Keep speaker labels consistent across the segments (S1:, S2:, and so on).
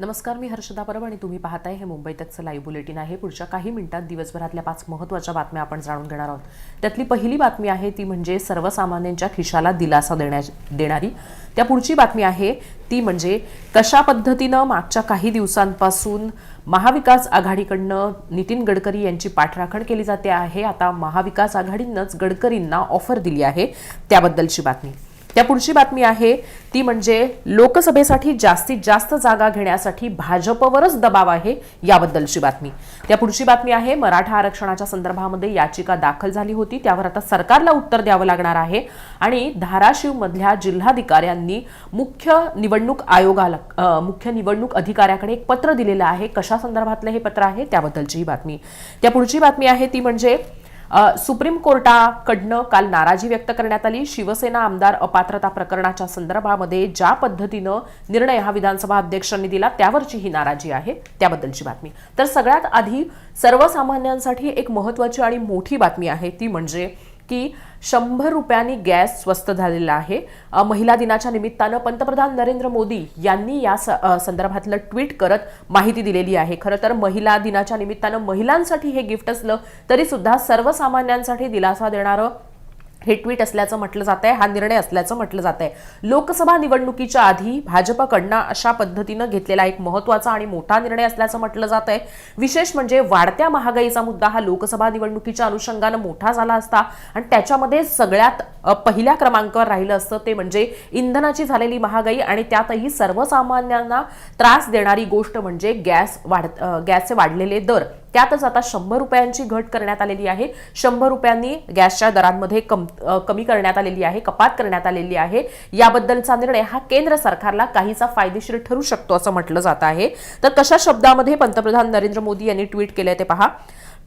S1: नमस्कार मी हर्षदा परब आणि तुम्ही पाहताय हे मुंबई तकचं लाईव्ह बुलेटिन आहे. पुढच्या काही मिनिटात दिवसभरातल्या पाच महत्त्वाच्या बातम्या आपण जाणून घेणार आहोत. त्यातली पहिली बातमी आहे ती म्हणजे सर्वसामान्यांच्या खिशाला दिलासा देण्या देणारी. त्या पुढची बातमी आहे ती म्हणजे कशा पद्धतीनं मागच्या काही दिवसांपासून महाविकास आघाडीकडनं नितीन गडकरी यांची पाठराखण केली जाते आहे. आता महाविकास आघाडीनंच गडकरींना ऑफर दिली आहे त्याबद्दलची बातमी. त्या पुढची बातमी आहे ती म्हणजे लोकसभेसाठी जास्तीत जास्त जागा घेण्यासाठी भाजपवरच दबाव आहे याबद्दलची बातमी. त्या पुढची बातमी आहे मराठा आरक्षणाच्या संदर्भामध्ये याचिका दाखल झाली होती त्यावर आता सरकारला उत्तर द्यावं लागणार आहे आणि धाराशिवमधल्या जिल्हाधिकाऱ्यांनी मुख्य निवडणूक आयोगाला मुख्य निवडणूक अधिकाऱ्याकडे एक पत्र दिलेलं आहे. कशा संदर्भातलं हे पत्र आहे त्याबद्दलची ही बातमी. त्या पुढची बातमी आहे ती म्हणजे सुप्रीम कोर्टाकडनं काल नाराजी व्यक्त करण्यात आली. शिवसेना आमदार अपात्रता प्रकरणाच्या संदर्भामध्ये ज्या पद्धतीनं निर्णय हा विधानसभा अध्यक्षांनी दिला त्यावरची ही नाराजी आहे. त्याबद्दलची बातमी. तर सगळ्यात आधी सर्वसामान्यांसाठी एक महत्वाची आणि मोठी बातमी आहे ती म्हणजे की शंभर रुपयांनी गॅस स्वस्त झालेला आहे. महिला दिनाच्या निमित्तानं पंतप्रधान नरेंद्र मोदी यांनी या स- संदर्भातलं ट्विट करत माहिती दिलेली आहे. खरं तर महिला दिनाच्या निमित्तानं महिलांसाठी हे गिफ्ट असलं तरी सुद्धा सर्वसामान्यांसाठी दिलासा देणारं हे ट्विट असल्याचं म्हटलं जात आहे हा निर्णय असल्याचं म्हटलं जात आहे लोकसभा निवडणुकीच्या आधी भाजपकडनं अशा पद्धतीनं घेतलेला एक महत्त्वाचा आणि मोठा निर्णय असल्याचं म्हटलं जात आहे विशेष म्हणजे वाढत्या महागाईचा मुद्दा हा लोकसभा निवडणुकीच्या अनुषंगानं मोठा झाला असता आणि त्याच्यामध्ये सगळ्यात पहिल्या क्रमांकावर राहिलं असतं ते म्हणजे इंधनाची झालेली महागाई आणि त्यातही सर्वसामान्यांना त्रास देणारी गोष्ट म्हणजे गॅस वाढ गॅसचे वाढलेले दर. त्यातच आता शंभर रुपयांची घट करण्यात आलेली आहे. शंभर रुपयांनी गॅसच्या दरांमध्ये कम कमी करण्यात आलेली आहे कपात करण्यात आलेली आहे. याबद्दलचा निर्णय हा केंद्र सरकारला काहीसा फायदेशीर ठरू शकतो असं म्हटलं जात आहे. तर कशा शब्दामध्ये पंतप्रधान नरेंद्र मोदी यांनी ट्विट केलंय ते पहा.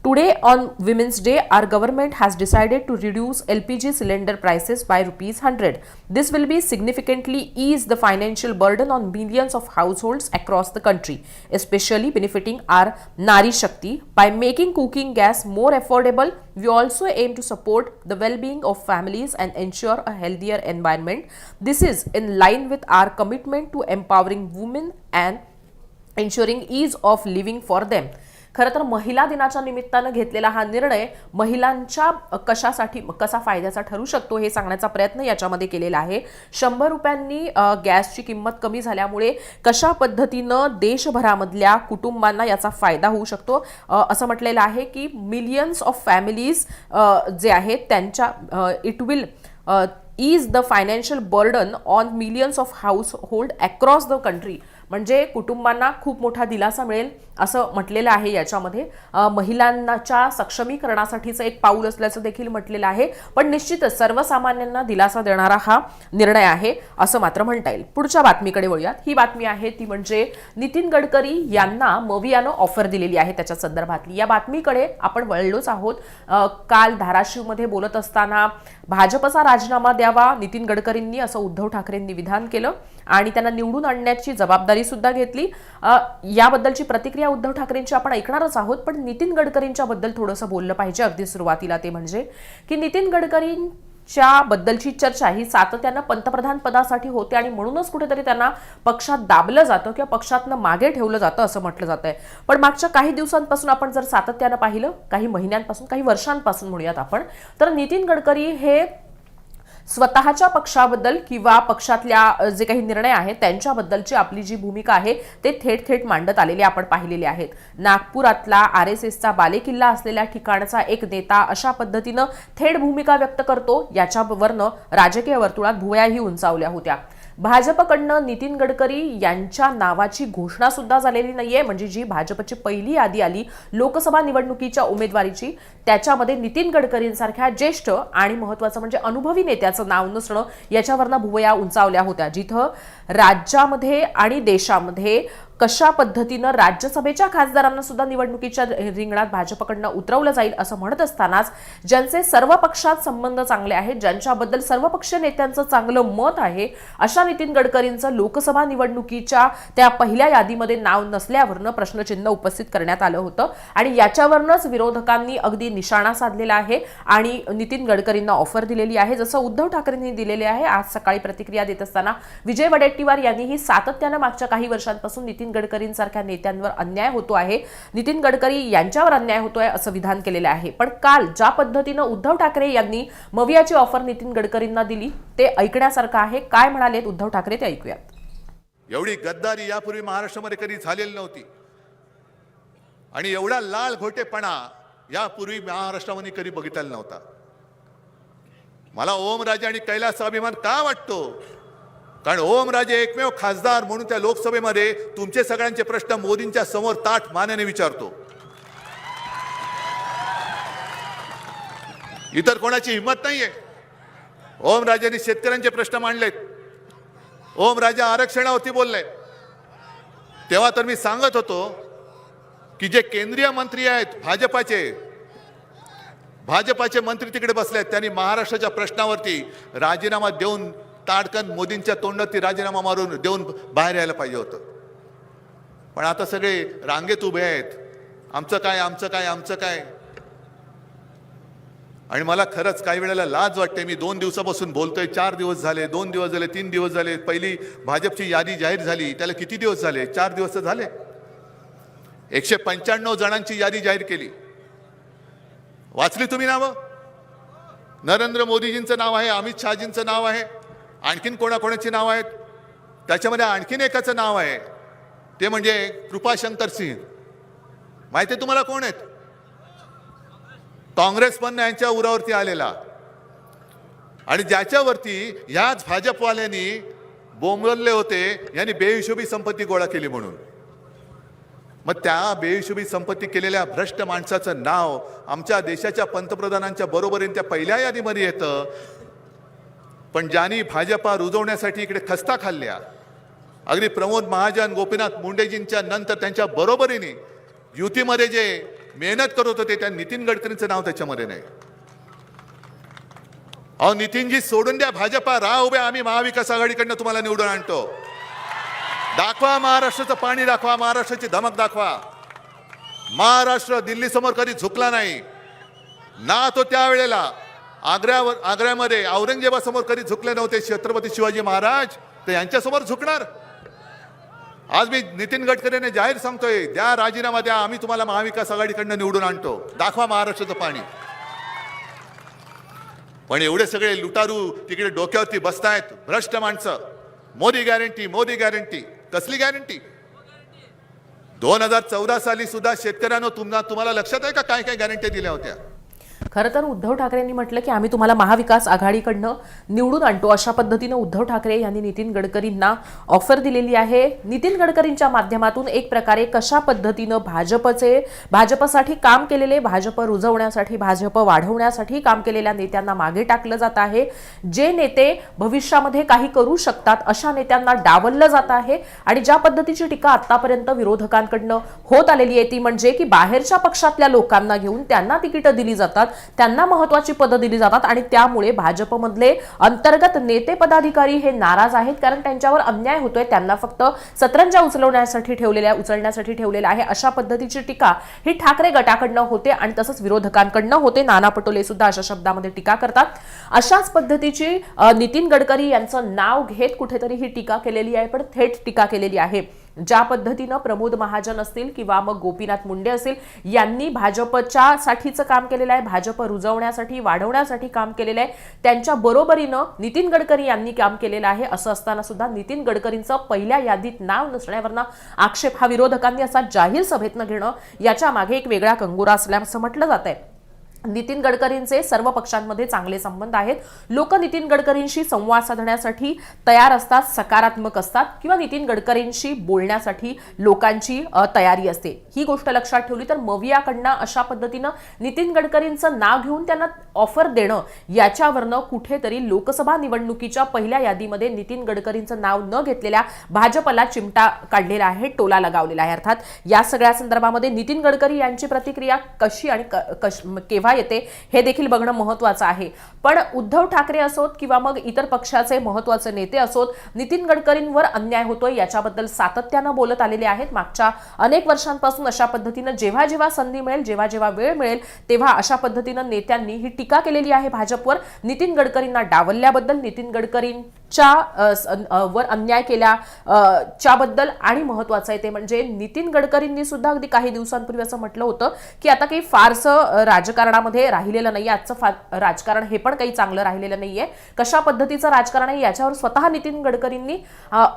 S1: Today on Women's Day, our government has decided to reduce LPG cylinder prices by rupees 100. This will be significantly ease the financial burden on millions of households across the country, especially benefiting our Nari Shakti. By making cooking gas more affordable, we also aim to support the well-being of families and ensure a healthier environment. This is in line with our commitment to empowering women and ensuring ease of living for them. खरं तर महिला दिनाच्या निमित्तानं घेतलेला हा निर्णय महिलांच्या कशासाठी कसा फायद्याचा ठरू शकतो हे सांगण्याचा प्रयत्न याच्यामध्ये केलेला आहे. शंभर रुपयांनी गॅसची किंमत कमी झाल्यामुळे कशा पद्धतीनं देशभरामधल्या कुटुंबांना याचा फायदा होऊ शकतो? असं म्हटलेलं आहे की मिलियन्स ऑफ फॅमिलीज जे आहेत त्यांच्या it will is the financial burden on millions of household across the country म्हणजे कुटुंबांना खूप मोठा दिलासा मिळेल असं म्हटलेलं आहे याच्यामध्ये. महिलांच्या सक्षमीकरणासाठीचं एक पाऊल असल्याचं देखील म्हटलेलं आहे. पण निश्चितच सर्वसामान्यांना दिलासा देणारा हा निर्णय आहे असं मात्र म्हणता येईल. पुढच्या बातमीकडे वळूयात. ही बातमी आहे ती म्हणजे नितीन गडकरी यांना मवियानं ऑफर दिलेली आहे त्याच्या संदर्भातली. या बातमीकडे आपण वळलोच आहोत. काल धाराशिवमध्ये बोलत असताना भाजपचा राजीनामा द्यावा नितीन गडकरींनी असं उद्धव ठाकरेंनी विधान केलं. आणि त्यांना निवडून आणण्याची जबाबदारी सुद्धा घेतली. याबद्दलची प्रतिक्रिया उद्धव ठाकरेंची आपण ऐकणारच आहोत पण नितीन गडकरींच्या बद्दल थोडंसं बोललं पाहिजे. अगदी सुरुवातीला ते म्हणजे की नितीन गडकरींच्या बद्दलची चर्चा ही सातत्यानं पंतप्रधान पदासाठी होते आणि म्हणूनच कुठेतरी त्यांना पक्षात दाबलं जातं किंवा पक्षातनं मागे ठेवलं जातं असं म्हटलं जात आहे पण मागच्या काही दिवसांपासून आपण जर सातत्यानं पाहिलं काही महिन्यांपासून काही वर्षांपासून म्हणूयात आपण तर नितीन गडकरी हे स्वतःच्या पक्षाबद्दल किंवा पक्षातल्या जे काही निर्णय आहेत त्यांच्याबद्दलची आपली जी भूमिका आहे ते थेट थेट मांडत आलेले आपण पाहिलेले आहेत. नागपुरातला आर एस एसचा बालेकिल्ला असलेल्या ठिकाणचा एक नेता अशा पद्धतीनं थेट भूमिका व्यक्त करतो याच्यावरनं राजकीय वर्तुळात भुवयाही उंचावल्या होत्या. भाजपकडनं नितीन गडकरी यांच्या नावाची घोषणा सुद्धा झालेली नाहीये. म्हणजे जी भाजपची पहिली यादी आली लोकसभा निवडणुकीच्या उमेदवारीची त्याच्यामध्ये नितीन गडकरींसारख्या ज्येष्ठ आणि महत्वाचं म्हणजे अनुभवी नेत्याचं नाव नसणं याच्यावरनं भुवया उंचावल्या होत्या. जिथं राज्यामध्ये आणि देशामध्ये कशा पद्धतीनं राज्यसभेच्या खासदारांना सुद्धा निवडणुकीच्या रिंगणात भाजपकडनं उतरवलं जाईल असं म्हणत असतानाच ज्यांचे सर्व पक्षात संबंध चांगले आहेत ज्यांच्याबद्दल सर्वपक्षीय नेत्यांचं चांगलं मत आहे अशा नितीन गडकरींचं लोकसभा निवडणुकीच्या त्या पहिल्या यादीमध्ये नाव नसल्यावरनं प्रश्नचिन्ह उपस्थित करण्यात आलं होतं आणि याच्यावरनंच विरोधकांनी अगदी निशाणा साधलेला आहे आणि नितीन गडकरींना ऑफर दिलेली आहे. जसं उद्धव ठाकरेंनी दिलेले आहे आज सकाळी प्रतिक्रिया देत असताना विजय वडेट्टीवार यांनीही सातत्यानं मागच्या काही वर्षांपासून नितीन नितीन गडकरींसारख्या नेत्यांवर अन्याय होतो आहे. नितीन गडकरी यांच्यावर अन्याय होतोय असं विधान केलेलं आहे. पण काल ज्या पद्धतीनं उद्धव ठाकरे यांनी मवियाची ऑफर नितीन गडकरींना दिली ते ऐकण्यासारखं आहे. काय म्हणालेत उद्धव ठाकरे ते ऐकूयात.
S2: एवढी गद्दारी यापूर्वी महाराष्ट्रामध्ये कधी झालेली नव्हती. आणि एवढा लाल घोटेपणा यापूर्वी महाराष्ट्रामध्ये कधी बघितलेला नव्हता. मला ओमराजे आणि कैलासचा अभिमान का वाटतो? कारण ओम राजे एकमेव खासदार म्हणून त्या लोकसभेमध्ये तुमचे सगळ्यांचे प्रश्न मोदींच्या समोर ताठ मानेने विचारतो. इतर कोणाची हिंमत नाहीये. ओमराजेंनी शेतकऱ्यांचे प्रश्न मांडलेत. ओम राजा आरक्षणावरती बोलले तेव्हा तर मी सांगत होतो की जे केंद्रीय मंत्री आहेत भाजपाचे भाजपाचे मंत्री तिकडे बसले आहेत त्यांनी महाराष्ट्राच्या प्रश्नावरती राजीनामा देऊन ताडकन मोदींच्या तोंडात ती राजीनामा मारून देऊन बाहेर यायला पाहिजे होतं. पण आता सगळे रांगेत उभे आहेत. आमचं काय आमचं काय आमचं काय? आणि मला खरंच काही वेळेला लाज वाटते. मी दोन दिवसापासून बोलतोय चार दिवस झाले दोन दिवस झाले तीन दिवस झाले. पहिली भाजपची यादी जाहीर झाली त्याला किती दिवस झाले? चार दिवस झाले. एकशे पंच्याण्णव जणांची यादी जाहीर केली. वाचली तुम्ही नावं? नरेंद्र मोदीजींचं नाव आहे अमित शहाजींचं नाव आहे. आणखीन कोणाकोणाची नाव आहेत? त्याच्यामध्ये आणखीन एकाचं नाव आहे. ते म्हणजे कृपाशंकर सिंह. माहिती आहे तुम्हाला कोण आहेत? काँग्रेस पण यांच्या उरावरती आलेला. आणि ज्याच्यावरती ह्याच भाजपवाल्यांनी बोंबलले होते यांनी बेहिशोबी संपत्ती गोळा केली म्हणून. मग त्या बेहिशोबी संपत्ती केलेल्या भ्रष्ट माणसाचं नाव आमच्या देशाच्या पंतप्रधानांच्या बरोबरीने त्या पहिल्या यादीमध्ये येतं. पण ज्यांनी भाजपा रुजवण्यासाठी इकडे खस्ता खाल्ल्या अगदी प्रमोद महाजन गोपीनाथ मुंडेजींच्या नंतर त्यांच्या बरोबरीने युतीमध्ये जे मेहनत करत होते त्या नितीन गडकरींचं नाव त्याच्यामध्ये नाही. अहो नितीनजी सोडून द्या भाजपा राह उभ्या आम्ही महाविकास आघाडीकडनं तुम्हाला निवडून आणतो. दाखवा महाराष्ट्राचं पाणी दाखवा महाराष्ट्राची धमक दाखवा. महाराष्ट्र दिल्ली समोर कधी झुकला नाही. ना तो त्यावेळेला आग्र्यावर आग्र्यामध्ये औरंगजेबासमोर कधी झुकले नव्हते छत्रपती शिवाजी महाराज? तर यांच्यासमोर झुकणार. आज मी नितीन गडकरीने जाहीर सांगतोय द्या राजीनामा द्या आम्ही तुम्हाला महाविकास आघाडीकडनं निवडून आणतो. दाखवा महाराष्ट्राचं पाणी. पण एवढे सगळे लुटारू तिकडे डोक्यावरती बसतायत भ्रष्ट माणसं. मोदी गॅरंटी मोदी गॅरंटी कसली गॅरंटी दोन हजार चौदा साली सुद्धा शेतकऱ्यांना तुम्हाला तुम्हाला लक्षात आहे का काय काय गॅरंटी दिल्या होत्या?
S1: खरं तर उद्धव ठाकरेंनी म्हटलं की आम्ही तुम्हाला महाविकास आघाडीकडनं निवडून आणतो. अशा पद्धतीनं उद्धव ठाकरे यांनी नितीन गडकरींना ऑफर दिलेली आहे. नितीन गडकरींच्या माध्यमातून एक प्रकारे कशा पद्धतीनं भाजपचे भाजपसाठी काम केलेले भाजप रुजवण्यासाठी भाजप वाढवण्यासाठी काम केलेल्या नेत्यांना मागे टाकलं जात आहे. जे नेते भविष्यामध्ये काही करू शकतात अशा नेत्यांना डावललं जात आहे. आणि ज्या पद्धतीची टीका आतापर्यंत विरोधकांकडनं होत आलेली आहे ती म्हणजे की बाहेरच्या पक्षातल्या लोकांना घेऊन त्यांना तिकीटं दिली जातात. त्यांना महत्वाची पदं दिली जातात आणि त्यामुळे भाजपमधले अंतर्गत नेते पदाधिकारी हे नाराज आहेत कारण त्यांच्यावर अन्याय होतोय. त्यांना फक्त सतरंजा उचलवण्यासाठी ठेवलेल्या उचलण्यासाठी ठेवलेल्या आहे. अशा पद्धतीची टीका ही ठाकरे गटाकडनं होते आणि तसंच विरोधकांकडनं होते. नाना पटोले सुद्धा अशा शब्दामध्ये टीका करतात. अशाच पद्धतीची नितीन गडकरी यांचं नाव घेत कुठेतरी ही टीका केलेली आहे पण थेट टीका केलेली आहे. ज्या पद्धतीनं प्रमोद महाजन असतील किंवा मग गोपीनाथ मुंडे असतील यांनी भाजपच्या साठीचं काम केलेलं आहे. भाजप रुजवण्यासाठी वाढवण्यासाठी काम केलेलं आहे. त्यांच्या बरोबरीनं नितीन गडकरी यांनी काम केलेलं आहे. असं असताना सुद्धा नितीन गडकरींचं पहिल्या यादीत नाव नसण्यावरनं आक्षेप हा विरोधकांनी असा जाहीर सभेतनं घेणं याच्या मागे एक वेगळा कंगोरा असल्याचं म्हटलं जात आहे नितीन गडकरींचे सर्व पक्षांमध्ये चांगले संबंध आहेत. लोक नितीन गडकरींशी संवाद साधण्यासाठी तयार असतात सकारात्मक असतात किंवा नितीन गडकरींशी बोलण्यासाठी लोकांची तयारी असते. ही गोष्ट लक्षात ठेवली तर मवियाकडनं अशा पद्धतीनं नितीन गडकरींचं नाव घेऊन त्यांना ऑफर देणं याच्यावरनं कुठेतरी लोकसभा निवडणुकीच्या पहिल्या यादीमध्ये नितीन गडकरींचं नाव न घेतलेल्या भाजपला चिमटा काढलेला आहे टोला लगावलेला आहे. अर्थात या सगळ्या संदर्भामध्ये नितीन गडकरी यांची प्रतिक्रिया कशी आणि क- कश- केव्हा येते हे देखील बघणं महत्वाचं आहे. पण उद्धव ठाकरे असोत किंवा मग इतर पक्षाचे महत्त्वाचे नेते असोत नितीन गडकरींवर अन्याय होतोय याच्याबद्दल सातत्यानं बोलत आलेले आहेत. मागच्या अनेक वर्षांपासून अशा पद्धतीनं जेव्हा जेव्हा संधी मिळेल जेव्हा जेव्हा वेळ मिळेल तेव्हा अशा पद्धतीनं नेत्यांनी ही टीका केलेली आहे भाजपवर. नितीन गडकरींना डावलल्याबद्दल नितीन गडकरी च्या वर अन्याय केल्या च्याबद्दल आणि महत्वाचं आहे ते म्हणजे नितीन गडकरींनी सुद्धा अगदी काही दिवसांपूर्वी असं म्हटलं होतं की आता काही फारसं राजकारणामध्ये राहिलेलं नाही आजचं फा- राजकारण हे पण काही चांगलं राहिलेलं नाही आहे कशा पद्धतीचं राजकारण आहे याच्यावर स्वतः नितीन गडकरींनी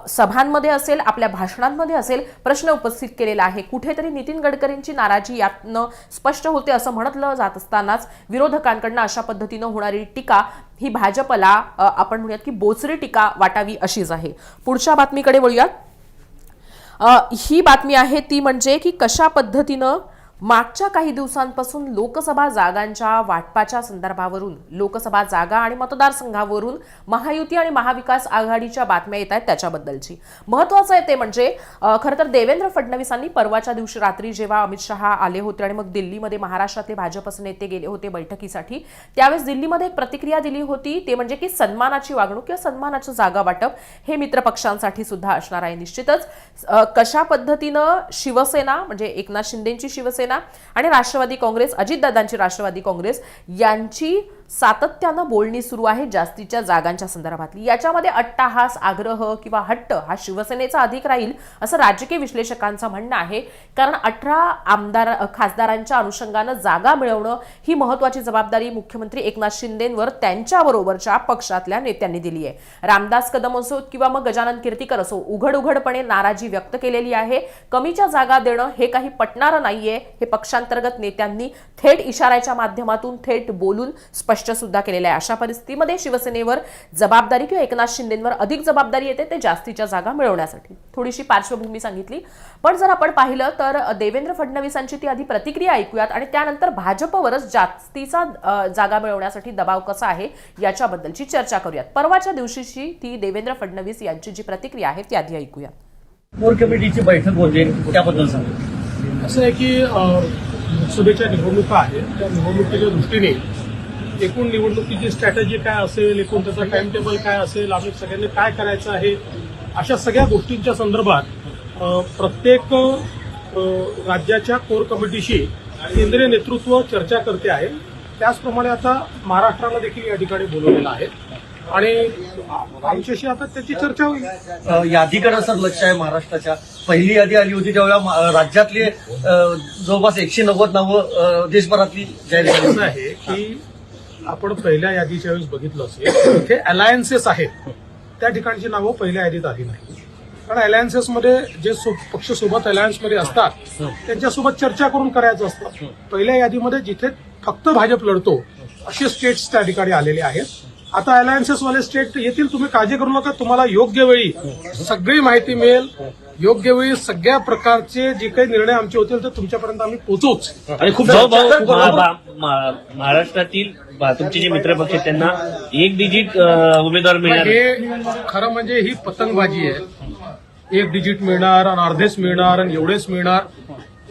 S1: सभांमध्ये असेल आपल्या भाषणांमध्ये असेल प्रश्न उपस्थित केलेला आहे. कुठेतरी नितीन गडकरींची नाराजी यातनं स्पष्ट होते असं म्हटलं जात असतानाच विरोधकांकडनं अशा पद्धतीनं होणारी टीका ही भाजपला आपण म्हणूयात की बोचरी टीका वाटावी अशीच आहे. पुढच्या बातमीकडे वळूयात. ही बातमी आहे ती म्हणजे की कशा पद्धतीनं मागच्या काही दिवसांपासून लोकसभा जागांच्या वाटपाच्या संदर्भावरून लोकसभा जागा आणि मतदारसंघावरून महायुती आणि महाविकास आघाडीच्या बातम्या येत आहेत त्याच्याबद्दलची. महत्वाचं आहे ते म्हणजे खरं तर देवेंद्र फडणवीसांनी परवाच्या दिवशी रात्री जेव्हा अमित शहा आले होते आणि मग दिल्लीमध्ये महाराष्ट्रातले भाजपचे नेते गेले होते बैठकीसाठी त्यावेळेस दिल्लीमध्ये एक प्रतिक्रिया दिली होती ते म्हणजे की सन्मानाची वागणूक किंवा सन्मानाचं जागा वाटप हे मित्रपक्षांसाठी सुद्धा असणार आहे निश्चितच. कशा पद्धतीनं शिवसेना म्हणजे एकनाथ शिंदेची शिवसेना आणि राष्ट्रवादी काँग्रेस अजितदादांची राष्ट्रवादी काँग्रेस यांची सातत्यानं बोलणी सुरू आहे जास्तीच्या जागांच्या संदर्भातली. याच्यामध्ये अट्टाहास आग्रह किंवा हट्ट हा शिवसेनेचा अधिक राहील असं राजकीय विश्लेषकांचं म्हणणं आहे. कारण अठरा आमदार खासदारांच्या अनुषंगानं जागा मिळवणं ही महत्वाची जबाबदारी मुख्यमंत्री एकनाथ शिंदेंवर त्यांच्याबरोबरच्या पक्षातल्या नेत्यांनी दिली आहे. रामदास कदम असो किंवा मग गजानन कीर्तीकर असो उघड उघडपणे नाराजी व्यक्त केलेली आहे. कमीच्या जागा देणं हे काही पटणारं नाहीये. हे पक्षांतर्गत नेत्यांनी थेट इशाऱ्याच्या माध्यमातून थेट बोलून स्पष्ट सुद्धा केलेलं आहे. अशा परिस्थितीमध्ये शिवसेनेवर जबाबदारी किंवा एकनाथ शिंदेवर अधिक जबाबदारी येते ते जास्तीच्या जागा मिळवण्यासाठी. थोडीशी पार्श्वभूमी सांगितली. पण जर आपण पाहिलं तर देवेंद्र फडणवीसांची ती आधी प्रतिक्रिया ऐकूयात आणि त्यानंतर भाजपवरच जास्तीचा जागा मिळवण्यासाठी दबाव कसा आहे याच्याबद्दलची चर्चा करूयात. परवाच्या दिवशीची ती देवेंद्र फडणवीस यांची जी प्रतिक्रिया आहे ती आधी ऐकूया
S3: कोर कमिटीची बैठक होते त्याबद्दल सांगू.
S4: असं आहे की लोकसभेच्या निवडणुका आहेत. त्या निवडणुकीच्या दृष्टीने एकूण निवडणुकीची स्ट्रॅटेजी काय असेल एकूण त्याचा टाइम टेबल काय असेल आम्ही सगळ्यांनी काय करायचं आहे अशा सगळ्या गोष्टींच्या संदर्भात प्रत्येक राज्याच्या कोर कमिटीशी केंद्रीय नेतृत्व चर्चा करते आहे. त्याचप्रमाणे आता महाराष्ट्राला देखील या ठिकाणी बोलवलेलं आहे. आणि आमच्याशी आता त्याची चर्चा होईल.
S3: यादीकडे सर लक्ष आहे महाराष्ट्राच्या. पहिली यादी आली होती त्यावेळेला मा- राज्यातले जवळपास एकशे नव्वद नावं देशभरातली जाहीर झाली.
S4: आहे की आपण पहिल्या यादीच्या वेळेस बघितलं असेल तिथे अलायन्सेस आहेत. त्या ठिकाणची नावं पहिल्या यादीत आली नाही कारण अलायन्सेसमध्ये जे पक्ष सोबत अलायन्समध्ये असतात त्यांच्यासोबत चर्चा करून करायचं असतं. पहिल्या यादीमध्ये जिथे फक्त भाजप लढतो असे स्टेट्स त्या ठिकाणी आलेले आहेत. आता अलायन्सेसवाले स्टेट येतील तुम्ही काळजी करू नका. तुम्हाला योग्य वेळी सगळी माहिती मिळेल. योग्य वेळी सगळ्या प्रकारचे जे काही निर्णय आमचे होतील ते तुमच्यापर्यंत आम्ही पोहोचवूच
S5: आणि खूप भाऊ भाऊ मा- मा- मा- महाराष्ट्रातील बा- तुमचे जे मित्रपक्ष आहेत त्यांना एक डिजिट अं, उमेदवार मिळणार
S4: हे खरं म्हणजे ही पतंगबाजी आहे. एक डिजिट मिळणार आणि अर्धेच मिळणार आणि एवढेच मिळणार.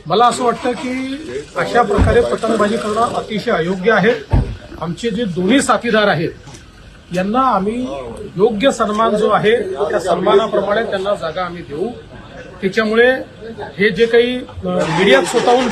S4: मला असं वाटतं की अशा प्रकारे पतंगबाजी करणं अतिशय अयोग्य आहे. आमचे जे दोन्ही साथीदार आहेत यांना आम्ही योग्य सन्मान जो आहे त्या सन्मानाप्रमाणे त्यांना जागा आम्ही देऊ. त्याच्यामुळे हे जे काही मीडियात स्वतःहून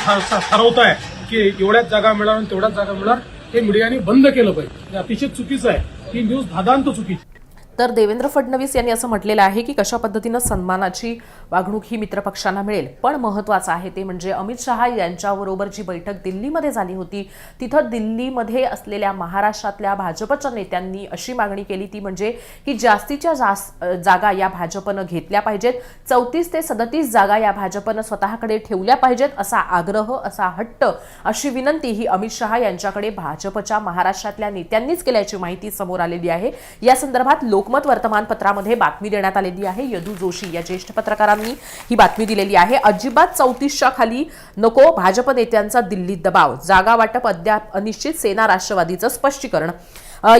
S4: ठरवत आहे की एवढ्याच जागा मिळणार आणि तेवढ्याच जागा मिळणार हे मीडियाने बंद केलं पाहिजे. हे अतिशय चुकीचं आहे. ही न्यूज धादांत चुकीची
S1: तर देवेंद्र फडणवीस यांनी असं म्हटलेलं आहे की कशा पद्धतीनं सन्मानाची वागणूक ही मित्रपक्षांना मिळेल. पण महत्त्वाचं आहे ते म्हणजे अमित शहा यांच्याबरोबर जी बैठक दिल्लीमध्ये झाली होती तिथं दिल्लीमध्ये असलेल्या महाराष्ट्रातल्या भाजपच्या नेत्यांनी अशी मागणी केली ती म्हणजे की जास्तीच्या जास्त जागा या भाजपनं घेतल्या पाहिजेत. चौतीस ते सदतीस जागा या भाजपनं स्वतःकडे ठेवल्या पाहिजेत असा आग्रह असा हट्ट अशी विनंती ही अमित शहा यांच्याकडे भाजपच्या महाराष्ट्रातल्या नेत्यांनीच केल्याची माहिती समोर आलेली आहे. या संदर्भात लोक लोकमत वर्तमानपत्रामध्ये बातमी देण्यात आलेली आहे. यदू जोशी या ज्येष्ठ पत्रकारांनी ही बातमी दिलेली आहे. अजिबात चौतीसच्या खाली नको भाजप नेत्यांचा दिल्लीत दबाव. जागा वाटप अद्याप अनिश्चित सेना राष्ट्रवादीचं स्पष्टीकरण.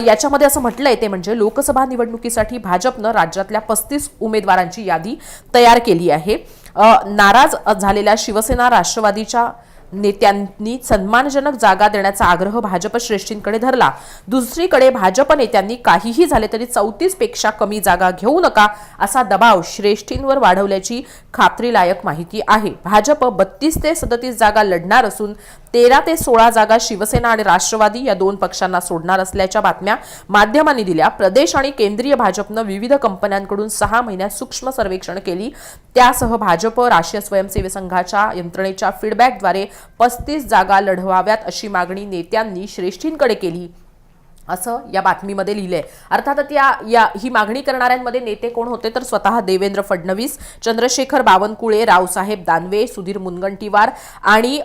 S1: याच्यामध्ये असं म्हटलंय ते म्हणजे लोकसभा निवडणुकीसाठी भाजपनं राज्यातल्या पस्तीस उमेदवारांची यादी तयार केली आहे. नाराज झालेल्या शिवसेना राष्ट्रवादीच्या नेत्यांनी सन्मानजनक जागा देण्याचा आग्रह भाजप श्रेष्ठींकडे धरला. दुसरीकडे भाजप नेत्यांनी काहीही झाले तरी चौतीसपेक्षा कमी जागा घेऊ नका असा दबाव श्रेष्ठींवर वाढवल्याची खात्रीलायक माहिती आहे. भाजप बत्तीस ते सदतीस जागा लढणार असून तेरा ते सोळा जागा शिवसेना आणि राष्ट्रवादी या दोन पक्षांना सोडणार असल्याच्या बातम्या माध्यमांनी दिल्या. प्रदेश आणि केंद्रीय भाजपनं विविध कंपन्यांकडून सहा महिन्यात सूक्ष्म सर्वेक्षण केली. त्यासह भाजप राष्ट्रीय स्वयंसेवी संघाच्या यंत्रणेच्या फीडबॅकद्वारे पस्तीस जागा लढवाव्यात अशी मागणी नेत्यांनी श्रेष्ठींकडे केली. असं या बातमीमध्ये लिहिलंय. अर्थातच या या ही मागणी करणाऱ्यांमध्ये नेते कोण होते तर स्वतः देवेंद्र फडणवीस चंद्रशेखर बावनकुळे रावसाहेब दानवे सुधीर मुनगंटीवार आणि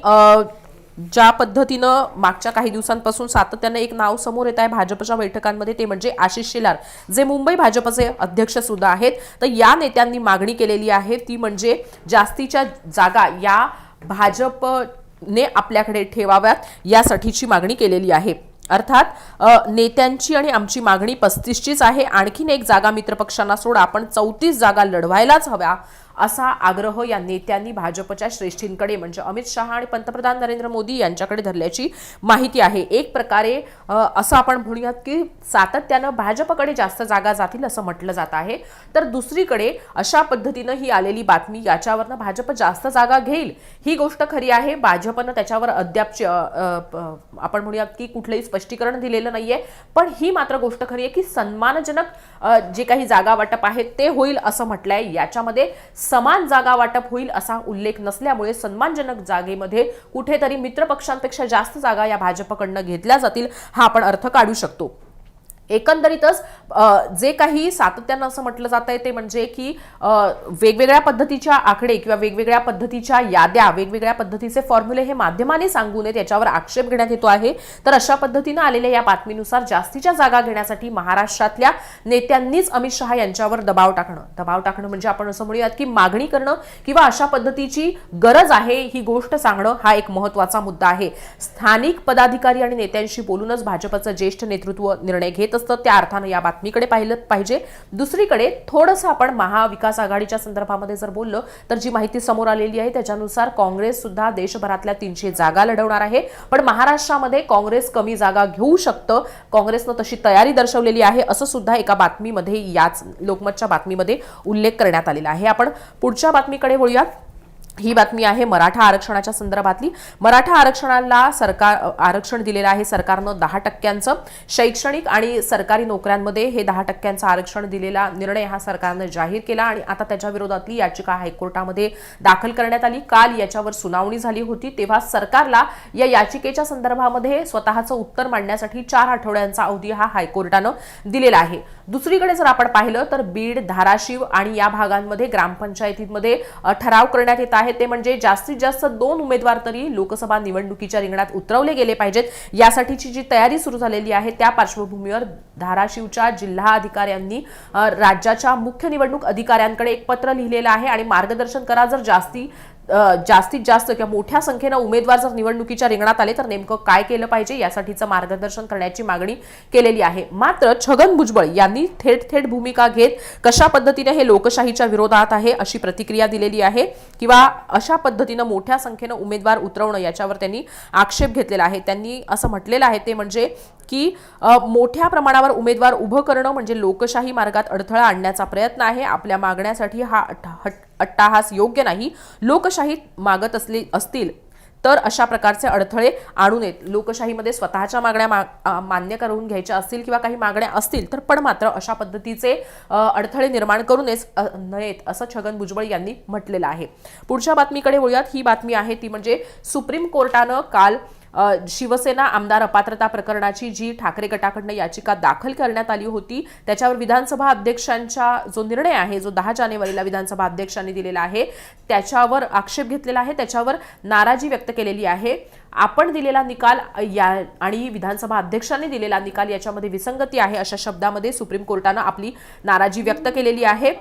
S1: ज्या पद्धतीनं मागच्या काही दिवसांपासून सातत्यानं एक नाव समोर येत आहे भाजपच्या बैठकांमध्ये ते म्हणजे आशिष शेलार. जे मुंबई भाजपचे अध्यक्ष सुद्धा आहेत तर या नेत्यांनी मागणी केलेली आहे ती म्हणजे जास्तीच्या जागा या भाजपने आपल्याकडे ठेवाव्यात यासाठीची मागणी केलेली आहे. अर्थात नेत्यांची आणि आमची मागणी पस्तीसचीच आहे. आणखीन एक जागा मित्रपक्षांना सोडा. आपण चौतीस जागा लढवायलाच हव्या असा आग्रह या नेत्यांनी भाजपच्या श्रेष्ठींकडे म्हणजे अमित शहा आणि पंतप्रधान नरेंद्र मोदी यांच्याकडे धरल्याची माहिती आहे. एक प्रकारे असं आपण म्हणूयात की सातत्यानं भाजपकडे जास्त जागा जातील असं म्हटलं जात आहे. तर दुसरीकडे अशा पद्धतीनं ही आलेली बातमी याच्यावरनं भाजप जास्त जागा घेईल ही गोष्ट खरी आहे. भाजपनं त्याच्यावर अद्याप च- आपण म्हणूयात की कुठलंही स्पष्टीकरण दिलेलं नाहीये. पण ही मात्र गोष्ट खरी आहे की सन्मानजनक जे काही जागा वाटप आहे ते होईल असं म्हटलंय. याच्यामध्ये समान जागा वाटप होईल असा उल्लेख नसल्यामुळे सन्मानजनक जागेमध्ये कुठेतरी मित्रपक्षांपेक्षा जास्त जागा या भाजपकडनं घेतल्या जातील हा आपण अर्थ काढू शकतो. एकंदरीतच जे काही सातत्यानं असं म्हटलं जात आहे ते म्हणजे की वेगवेगळ्या पद्धतीच्या आकडे किंवा वेगवेगळ्या पद्धतीच्या याद्या वेगवेगळ्या पद्धतीचे फॉर्म्युले हे माध्यमाने सांगू नयेत याच्यावर आक्षेप घेण्यात येतो आहे. तर अशा पद्धतीनं आलेल्या या बातमीनुसार जास्तीच्या जागा घेण्यासाठी महाराष्ट्रातल्या नेत्यांनीच अमित शहा यांच्यावर दबाव टाकणं. दबाव टाकणं म्हणजे आपण असं म्हणूयात की मागणी करणं किंवा अशा पद्धतीची गरज आहे ही गोष्ट सांगणं हा एक महत्त्वाचा मुद्दा आहे. स्थानिक पदाधिकारी आणि नेत्यांशी बोलूनच भाजपचं ज्येष्ठ नेतृत्व निर्णय घेत असतं त्या अर्थानं या बातमीकडे पाहिलं पाहिजे. दुसरीकडे थोडंसं आपण महाविकास आघाडीच्या संदर्भामध्ये जर बोललो तर जी माहिती समोर आलेली आहे त्याच्यानुसार काँग्रेस सुद्धा देशभरातल्या तीनशे जागा लढवणार आहे. पण महाराष्ट्रामध्ये काँग्रेस कमी जागा घेऊ शकतं काँग्रेसनं तशी तयारी दर्शवलेली आहे असं सुद्धा एका बातमीमध्ये याच लोकमतच्या बातमीमध्ये उल्लेख करण्यात आलेला आहे. आपण पुढच्या बातमीकडे वळूयात. ही बातमी आहे मराठा आरक्षणाच्या संदर्भातली. मराठा आरक्षणाला सरकार आरक्षण दिलेलं आहे सरकारनं दहा टक्क्यांचं. शैक्षणिक आणि सरकारी नोकऱ्यांमध्ये हे दहा टक्क्यांचं आरक्षण दिलेला निर्णय हा सरकारनं जाहीर केला आणि आता त्याच्या विरोधातली याचिका हायकोर्टामध्ये दाखल करण्यात आली. काल याच्यावर सुनावणी झाली होती. तेव्हा सरकारला या याचिकेच्या संदर्भामध्ये स्वतःचं उत्तर मांडण्यासाठी चार आठवड्यांचा अवधी हा हायकोर्टानं दिलेला आहे. दुसरीकडे जर आपण पाहिलं तर बीड धाराशिव आणि या भागांमध्ये ग्रामपंचायतीमध्ये ठराव करण्यात येत आहे. ते म्हणजे जास्तीत जास्त दोन उमेदवार तरी लोकसभा निवडणुकीच्या रिंगणात उतरवले गेले पाहिजेत. यासाठीची जी तयारी सुरू झालेली आहे त्या पार्श्वभूमीवर धाराशिवच्या जिल्हा अधिकाऱ्यांनी राज्याच्या मुख्य निवडणूक अधिकाऱ्यांकडे एक पत्र लिहिलेलं आहे आणि मार्गदर्शन करा जर जास्ती जास्तीत जास्त किंवा मोठ्या संख्येनं उमेदवार जर निवडणुकीच्या रिंगणात आले तर नेमकं काय केलं पाहिजे यासाठीचं मार्गदर्शन करण्याची मागणी केलेली आहे. मात्र छगन भुजबळ यांनी थेट थेट भूमिका घेत कशा पद्धतीने हे लोकशाहीच्या विरोधात आहे अशी प्रतिक्रिया दिलेली आहे किंवा अशा पद्धतीनं मोठ्या संख्येनं उमेदवार उतरवणं याच्यावर त्यांनी आक्षेप घेतलेला आहे. त्यांनी असं म्हटलेलं आहे ते म्हणजे की मोठ्या प्रमाणावर उमेदवार उभं करणं म्हणजे लोकशाही मार्गात अडथळा आणण्याचा प्रयत्न आहे. आपल्या मागण्यासाठी हा हट- अट्टाहास योग्य नाही. लोकशाही मागत असले असतील तर अशा प्रकारचे अडथळे आणू नयेत. लोकशाहीमध्ये स्वतःच्या मागण्या मा- मान्य करून घ्यायच्या असतील किंवा काही मागण्या असतील तर पण मात्र अशा पद्धतीचे अडथळे निर्माण करू नयेच नयेत असं छगन भुजबळ यांनी म्हटलेलं आहे. पुढच्या बातमीकडे वळूयात. ही बातमी आहे ती म्हणजे सुप्रीम कोर्टानं काल शिवसेना आमदार अपात्रता प्रकरणाची जी ठाकरे गटाकडनं याचिका दाखल करण्यात आली होती त्याच्यावर विधानसभा अध्यक्षांचा जो निर्णय आहे जो दहा जानेवारीला विधानसभा अध्यक्षांनी दिलेला आहे त्याच्यावर आक्षेप घेतलेला आहे त्याच्यावर नाराजी व्यक्त केलेली आहे. आपण दिलेला निकाल या आणि विधानसभा अध्यक्षांनी दिलेला निकाल याच्यामध्ये विसंगती आहे अशा शब्दामध्ये सुप्रीम कोर्टानं आपली नाराजी व्यक्त केलेली आहे.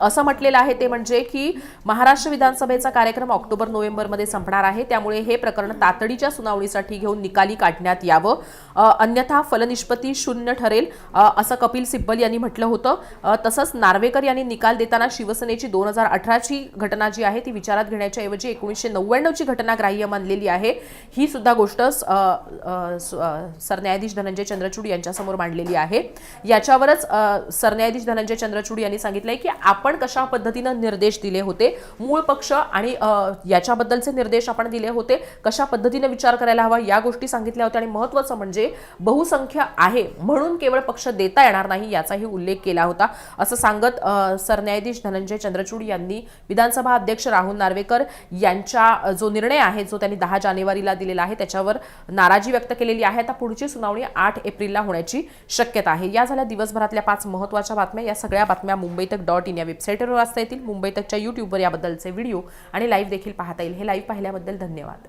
S1: असं म्हटलेलं आहे ते म्हणजे की महाराष्ट्र विधानसभेचा कार्यक्रम ऑक्टोबर नोव्हेंबरमध्ये संपणार आहे. त्यामुळे हे प्रकरण तातडीच्या सुनावणीसाठी घेऊन निकाली काढण्यात यावं. अन्यथा फलनिष्पत्ती शून्य ठरेल असं कपिल सिब्बल यांनी म्हटलं होतं. तसंच नार्वेकर यांनी निकाल देताना शिवसेनेची दोन हजार अठराची घटना जी आहे ती विचारात घेण्याच्या ऐवजी एकोणीसशे नव्याण्णवची घटना ग्राह्य मानलेली आहे. ही सुद्धा गोष्ट सरन्यायाधीश धनंजय चंद्रचूड यांच्यासमोर मांडलेली आहे. याच्यावरच सरन्यायाधीश धनंजय चंद्रचूड यांनी सांगितलंय की आपण कशा पद्धतीनं निर्देश दिले होते मूळ पक्ष आणि याच्याबद्दलचे निर्देश आपण दिले होते कशा पद्धतीने विचार करायला हवा या गोष्टी सांगितल्या होत्या. आणि महत्त्वाचं म्हणजे बहुसंख्य आहे म्हणून केवळ पक्ष देता येणार नाही याचाही उल्लेख केला होता. असं सांगत सरन्यायाधीश धनंजय चंद्रचूड यांनी विधानसभा अध्यक्ष राहुल नार्वेकर यांच्या जो निर्णय आहे जो त्यांनी दहा जानेवारीला दिलेला आहे. त्याच्यावर नाराजी व्यक्त केलेली आहे. आता पुढची सुनावणी आठ एप्रिलला होण्याची शक्यता आहे. या झाल्या दिवसभरातल्या पाच महत्त्वाच्या बातम्या. या सगळ्या बातम्या मुंबई तक डॉट इन या वेबसाईटवर वाचता येतील. मुंबई तकच्या युट्यूबवर याबद्दलचे व्हिडिओ आणि लाईव्ह देखील पाहता येईल. हे लाईव्ह पाहिल्याबद्दल धन्यवाद.